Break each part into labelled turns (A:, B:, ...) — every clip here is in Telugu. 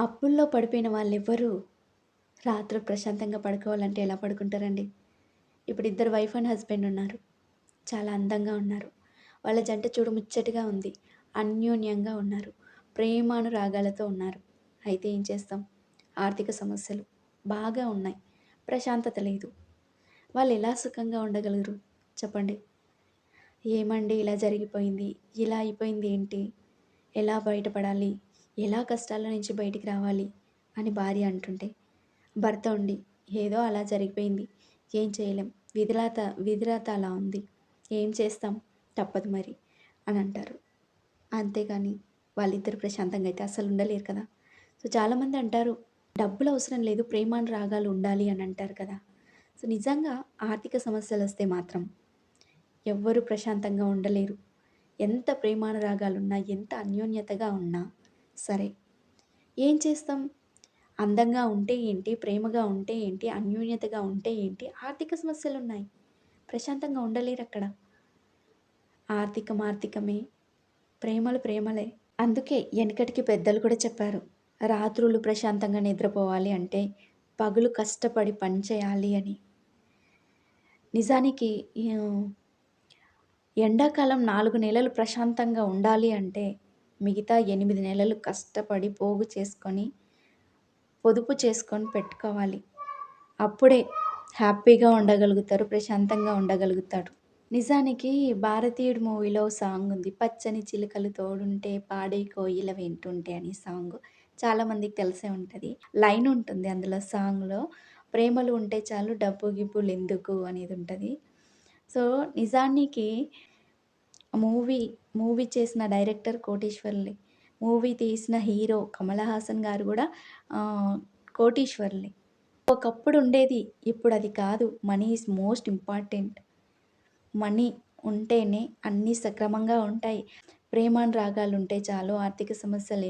A: అప్పుల్లో పడిపోయిన వాళ్ళెవ్వరూ రాత్రి ప్రశాంతంగా పడుకోవాలంటే ఎలా పడుకుంటారండి? ఇప్పుడు ఇద్దరు వైఫ్ అండ్ హస్బెండ్ ఉన్నారు. చాలా అందంగా ఉన్నారు. వాళ్ళ జంట చూడు ముచ్చటగా ఉంది. అన్యోన్యంగా ఉన్నారు. ప్రేమానురాగాలతో ఉన్నారు. అయితే ఏం చేస్తాం? ఆర్థిక సమస్యలు బాగా ఉన్నాయి. ప్రశాంతత లేదు. వాళ్ళు ఎలా సుఖంగా ఉండగలరు చెప్పండి? ఏమండి ఇలా జరిగిపోయింది. ఇలా అయిపోయింది ఏంటి? ఎలా బయటపడాలి? ఎలా కష్టాల నుంచి బయటికి రావాలి? అని భార్య అంటుంటే, భర్త ఉండి ఏదో అలా జరిగిపోయింది. ఏం చేయలేం. విధిరాత విధిరాత అలా ఉంది. ఏం చేస్తాం? తప్పదు మరి అని అంటారు. అంతేగాని వాళ్ళిద్దరు ప్రశాంతంగా అయితే అసలు ఉండలేరు కదా! సో చాలామంది అంటారు డబ్బులు అవసరం లేదు ప్రేమానురాగాలు ఉండాలి అని అంటారు కదా! సో నిజంగా ఆర్థిక సమస్యలు వస్తే మాత్రం ఎవ్వరూ ప్రశాంతంగా ఉండలేరు. ఎంత ప్రేమానురాగాలున్నా, ఎంత అన్యోన్యతగా ఉన్నా సరే. ఏం చేస్తాం? అందంగా ఉంటే ఏంటి? ప్రేమగా ఉంటే ఏంటి? అన్యూన్యతగా ఉంటే ఏంటి? ఆర్థిక సమస్యలు ఉన్నాయి ప్రశాంతంగా ఉండలేరు అక్కడ ఆర్థికం ఆర్థికమే. ప్రేమలు ప్రేమలే. అందుకే వెనకటికి పెద్దలు కూడా చెప్పారు. రాత్రులు ప్రశాంతంగా నిద్రపోవాలి అంటే పగులు కష్టపడి పని చేయాలి అని. నిజానికి ఎండాకాలం నాలుగు నెలలు ప్రశాంతంగా ఉండాలి అంటే మిగతా ఎనిమిది నెలలు కష్టపడి పోగు చేసుకొని, పొదుపు చేసుకొని పెట్టుకోవాలి. అప్పుడే హ్యాపీగా ఉండగలుగుతారు. ప్రశాంతంగా ఉండగలుగుతాడు. నిజానికి 'భారతీయుడు' మూవీలో సాంగ్ ఉంది. 'పచ్చని చిలుకలు తోడుంటే పాడే కోయిల వింటుంటే అని సాంగ్. చాలామందికి తెలిసే ఉంటుంది లైన్ ఉంటుంది అందులో సాంగ్‌లో. ప్రేమలు ఉంటే చాలు డబ్బు గిబ్బులు ఎందుకు అనేది ఉంటుంది సో నిజానికి మూవీ, మూవీ చేసిన డైరెక్టర్ కోటీశ్వర్లే. మూవీ తీసిన హీరో కమల్ హాసన్ గారు కూడా కోటీశ్వర్లే. ఒకప్పుడు ఉండేది. ఇప్పుడు అది కాదు. Money is most important. Money ఉంటేనే అన్నీ సక్రమంగా ఉంటాయి. ప్రేమాన్ రాగాలు ఉంటే చాలు ఆర్థిక సమస్యలు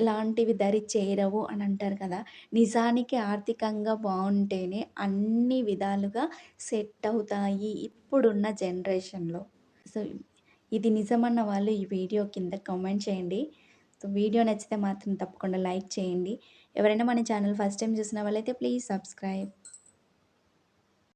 A: ఎలాంటివి దరి చేరవు అని అంటారు కదా! నిజానికి ఆర్థికంగా బాగుంటేనే అన్ని విధాలుగా సెట్ అవుతాయి ఇప్పుడున్న జనరేషన్‌లో. సో ఇది నిజమన్న వాళ్ళు ఈ వీడియో కింద కామెంట్ చేయండి. సో వీడియో నచ్చితే మాత్రం తప్పకుండా లైక్ చేయండి. ఎవరైనా మన ఛానల్ ఫస్ట్ టైం చూసిన వాళ్ళైతే ప్లీజ్ సబ్స్క్రైబ్.